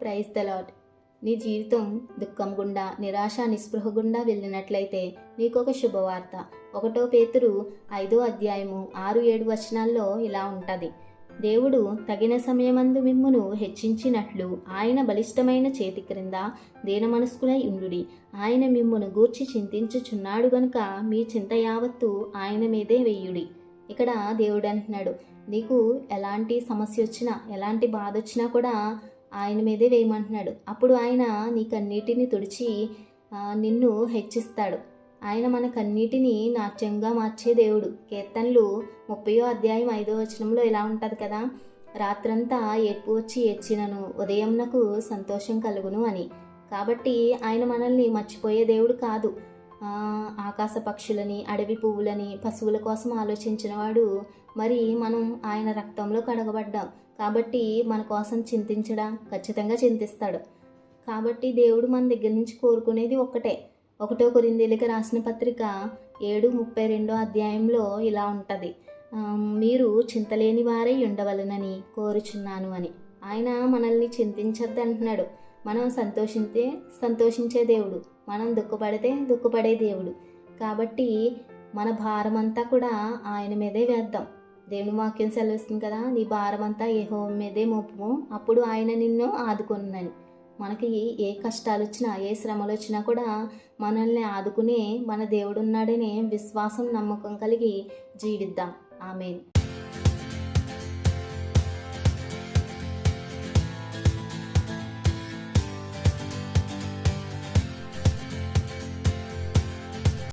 Praise the lord నీ జీవితం దుఃఖం గుండా నిరాశ నిస్పృహ గుండా వెళ్ళినట్లయితే నీకొక శుభవార్త. ఒకటో పేతురు ఐదో అధ్యాయము ఆరు ఏడు వచనాల్లో ఇలా ఉంటుంది. దేవుడు తగిన సమయమందు మిమ్మును హెచ్చించినట్లు ఆయన బలిష్టమైన చేతి క్రింద దీనమనస్కులై ఉండుడి. ఆయన మిమ్మును గూర్చి చింతించుచున్నాడు గనుక మీ చింత యావత్తు ఆయన మీదే వెయ్యుడి ఇక్కడ దేవుడు అంటున్నాడు నీకు ఎలాంటి సమస్య వచ్చినా ఎలాంటి బాధ వచ్చినా కూడా ఆయన మీదే వేయమంటున్నాడు. అప్పుడు ఆయన నీ కన్నీటిని తుడిచి నిన్ను హెచ్చిస్తాడు. ఆయన మన కన్నీటిని నాట్యంగా మార్చే దేవుడు. కీర్తనలు ముప్పయో అధ్యాయం ఐదో వచనంలో ఇలా ఉంటుంది కదా రాత్రంతా ఏడ్పు వచ్చి ఏడ్చినను ఉదయంనకు సంతోషం కలుగును అని. కాబట్టి ఆయన మనల్ని మర్చిపోయే దేవుడు కాదు. ఆకాశ పక్షులని అడవి పువ్వులని పశువుల కోసం ఆలోచించినవాడు మరి మనం ఆయన రక్తంలో కడగబడ్డాం. కాబట్టి మన కోసం చింతించడా? ఖచ్చితంగా చింతిస్తాడు. కాబట్టి దేవుడు మన దగ్గర నుంచి కోరుకునేది ఒక్కటే. ఒకటో కొరిందేలిక రాసిన పత్రిక ఏడు ముప్పై రెండో అధ్యాయంలో ఇలా ఉంటుంది. మీరు చింతలేని వారే ఉండవలనని కోరుచున్నాను అని. ఆయన మనల్ని చింతించద్దు అంటున్నాడు మనం సంతోషించే సంతోషించే దేవుడు. మనం దుఃఖపడితే దుఃఖపడే దేవుడు. కాబట్టి మన భారం అంతా కూడా ఆయన మీదే వేద్దాం దేవుని వాక్యం సెలవిస్తుంది కదా నీ భారం అంతా ఏ హోం మీదే మోపము. అప్పుడు ఆయన నిన్ను ఆదుకున్నాను. మనకి ఏ కష్టాలు వచ్చినా ఏ శ్రమలు వచ్చినా కూడా మనల్ని ఆదుకునే మన దేవుడు ఉన్నాడనే విశ్వాసం నమ్మకం కలిగి జీవిద్దాం. ఆమెను.